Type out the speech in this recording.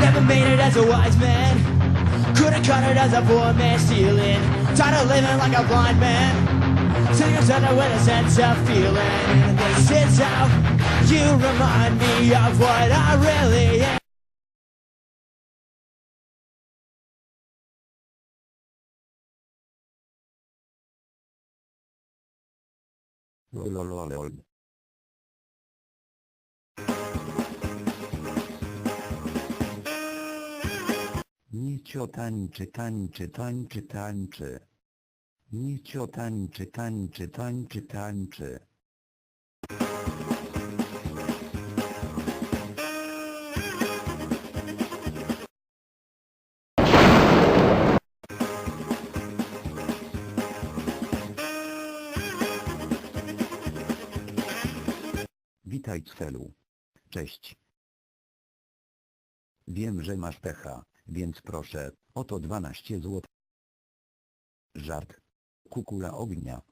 Never made it as a wise man. Couldn't cut it as a poor man stealing. Tired of living like a blind man. Sitting under with a sense of feeling. And this is how you remind me of what I really am. Nicio tańczy, tańczy, tańczy, tańczy. Nicio tańczy, tańczy, tańczy, tańczy. Witaj celu. Cześć. Wiem, że masz pecha, więc proszę, oto 12 zł. Żart. Kukula ognia.